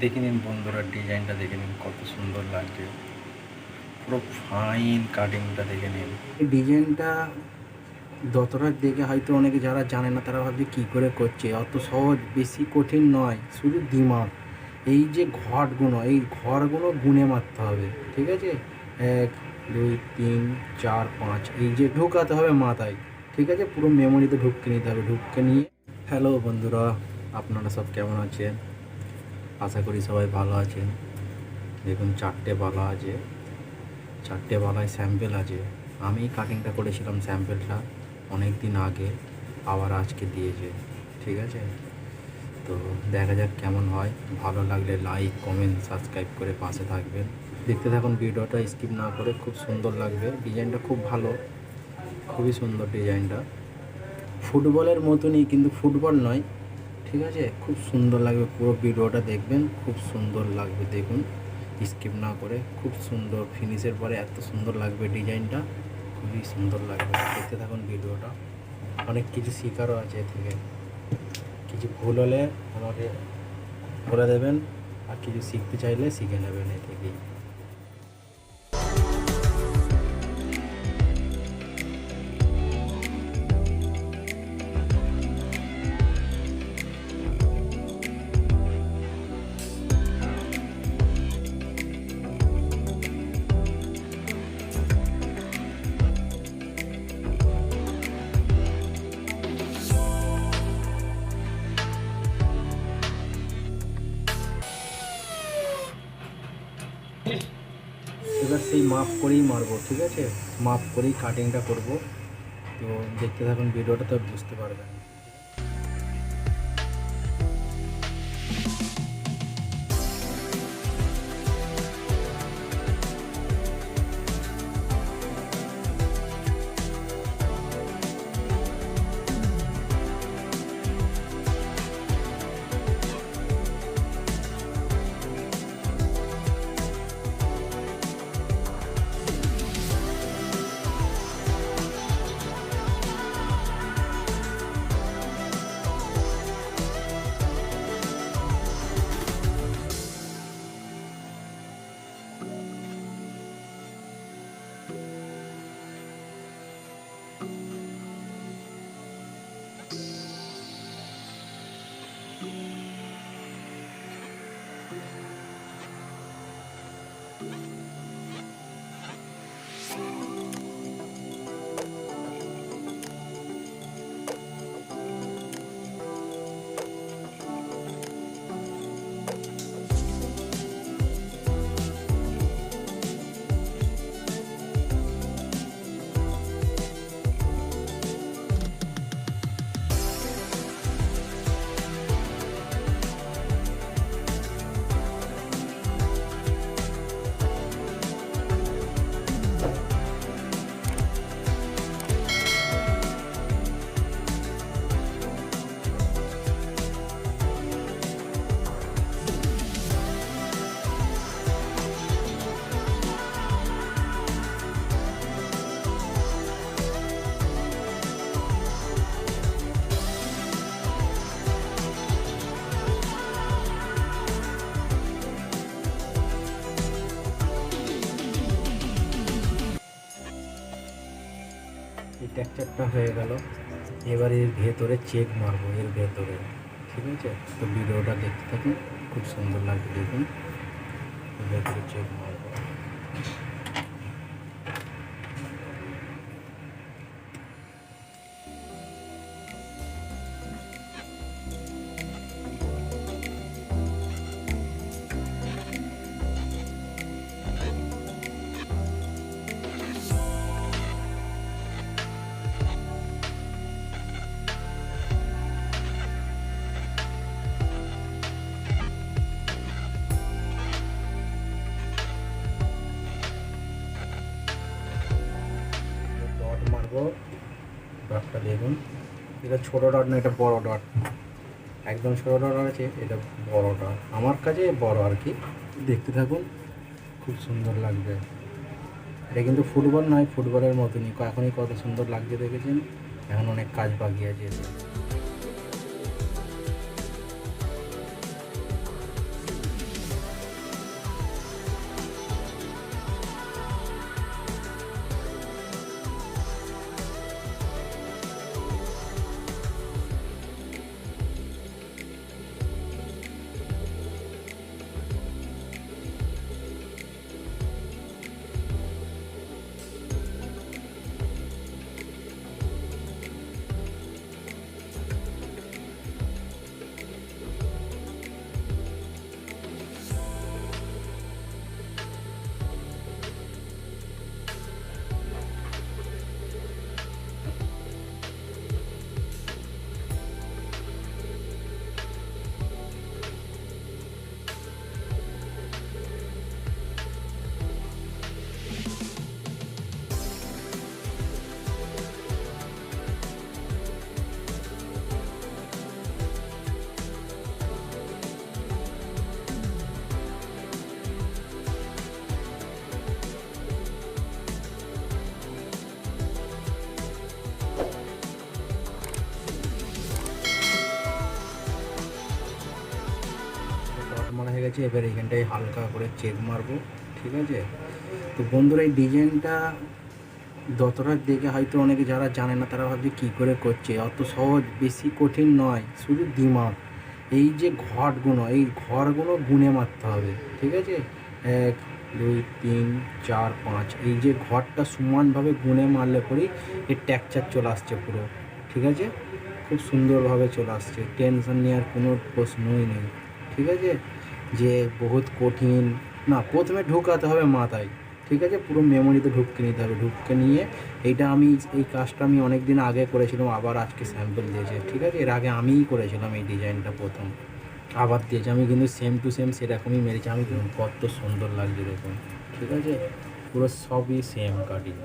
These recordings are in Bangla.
দেখে নিন বন্ধুরা, ডিজাইনটা দেখে নিন কত সুন্দর লাগছে। পুরো ফাইন কাটিংটা দেখে নিন। ডিজাইনটা যতটা দেখে হয়তো অনেকে যারা জানে না, তারা ভাবছে কী করে করছে। অত সহজ, বেশি কঠিন নয়, শুধু দিমাগ এই যে ঘরগুলো এই ঘরগুলো গুনে মারতে হবে, ঠিক আছে? এক, দুই, তিন, চার, পাঁচ, এই যে ঢুকাতে হবে মাথায়, ঠিক আছে? পুরো মেমোরিতে ঢুককে নিতে হবে, ঢুককে নিয়ে। হ্যালো বন্ধুরা, আপনারা সব কেমন আছেন? আশা করি সবাই ভালো আছেন দেখুন, চারটে বালা আছে। চারটে বালায় স্যাম্পেল আছে। আমি কাটিংটা করেছিলাম স্যাম্পেলটা অনেক দিন আগে, আবার আজকে দিয়েছে। ঠিক আছে? তো দেখা যাক কেমন হয়। ভালো লাগলে লাইক কমেন্ট সাবস্ক্রাইব করে পাশে থাকবেন। দেখতে থাকুন, ভিডিওটা স্কিপ না করে খুব সুন্দর লাগবে। ডিজাইনটা খুব ভালো। খুবই সুন্দর ডিজাইনটা ফুটবলের মতনই, কিন্তু ফুটবল নয়। ঠিক আছে? খুব সুন্দর লাগবে পুরো ভিডিওটা দেখবেন। খুব সুন্দর লাগবে দেখুন। স্কিপ না করে খুব সুন্দর ফিনিশের পরে এত সুন্দর লাগবে ডিজাইনটা। খুবই সুন্দর লাগবে। দেখতে থাকুন ভিডিওটা। অনেক কিছু শেখারও আছে এ থেকে কিছু ভুল হলে আমাকে বলে দেবেন। আর কিছু শিখতে চাইলে শিখে নেবেন এ থেকেই মাপ করেই মারবো, ঠিক আছে? মাপ করেই কাটিংটা করব। তো দেখতে থাকুন ভিডিওটা, তো বুঝতে পারবেন এই টেক্সচারটা হয়ে গেল। এবার এর ভেতরে চেক মারবো, এর ভেতরে। ঠিক আছে? তো ভিডিওটা দেখতে থাকুন, খুব সুন্দর লাগবে দেখুন। ভেতরে চেক মারবো। ডট ডটটা দেখুন এটা ছোটো ডট না, এটা বড় ডট একদম ছোটো ডট আছে এটা বড় ডট আমার কাছে বড় আর কি। দেখতে থাকুন, খুব সুন্দর লাগবে। এটা কিন্তু ফুটবল নয়, ফুটবলের মতনই। এখনই কত সুন্দর লাগছে দেখেছেন? এখন অনেক কাজ বাকি আছে। হয়ে এবার এখানটায় হালকা করে চেক মারবো, ঠিক আছে? তো বন্ধুরা, এই ডিজাইনটা যতটা দেখে হয়তো অনেকে যারা জানে না, তারা ভাবছে কী করে করছে? অত সহজ, বেশি কঠিন নয়, শুধু দিমাগ। এই যে ঘরগুলো, এই ঘরগুলো গুনে মারতে হবে, ঠিক আছে? এক, দুই, তিন, চার, পাঁচ, এই যে ঘরটা সমানভাবে গুনে মারলে পরেই এর ট্যাকচার চলে আসছে পুরো, ঠিক আছে? খুব সুন্দরভাবে চলে আসছে টেনশন নেওয়ার কোনো প্রশ্নই নেই, ঠিক আছে? যে বহুত কঠিন, না, প্রথমে ঢোকাতে হবে মাথায়, ঠিক আছে? পুরো মেমোরিতে ঢুককে নিতে হবে, ঢুককে নিয়ে এইটা আমি, এই কাজটা আমি অনেক দিন আগে করেছিলাম, আবার আজকে স্যাম্পল দিয়েছে, ঠিক আছে? এর আগে আমিই করেছিলাম এই ডিজাইনটা প্রথম, আবার দিয়েছে, আমি কিন্তু সেম টু সেম সেরকমই মেরেছি, আমি কত সুন্দর লাগছে দেখুন, ঠিক আছে? পুরো সবই সেম কাটিং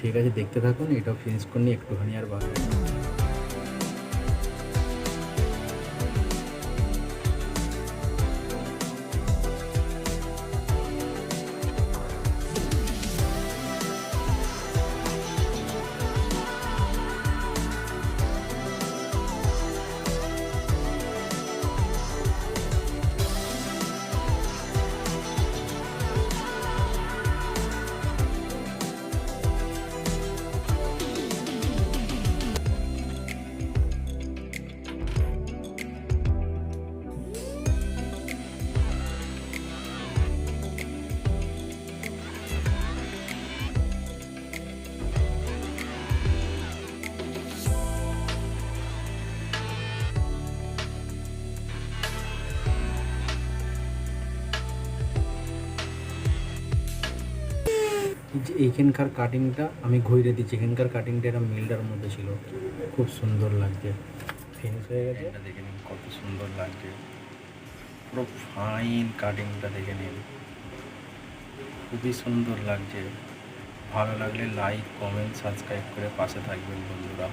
ঠিক আছে, দেখতে থাকুন, এটাও ফিনিশ করে নিয়ে একটুখানি আর বাকি যে এইখানকার কাটিংটা আমি ঘুরে দিচ্ছি। এখানকার কাটিংটা এটা মিলটার মধ্যে ছিল। খুব সুন্দর লাগছে। ফিনিশ হয়ে গেছে? এটা দেখে নিন, কত সুন্দর লাগছে। পুরো ফাইন কাটিংটা দেখে নিন। খুবই সুন্দর লাগছে। ভালো লাগলে লাইক কমেন্ট সাবস্ক্রাইব করে পাশে থাকবেন বন্ধুরা।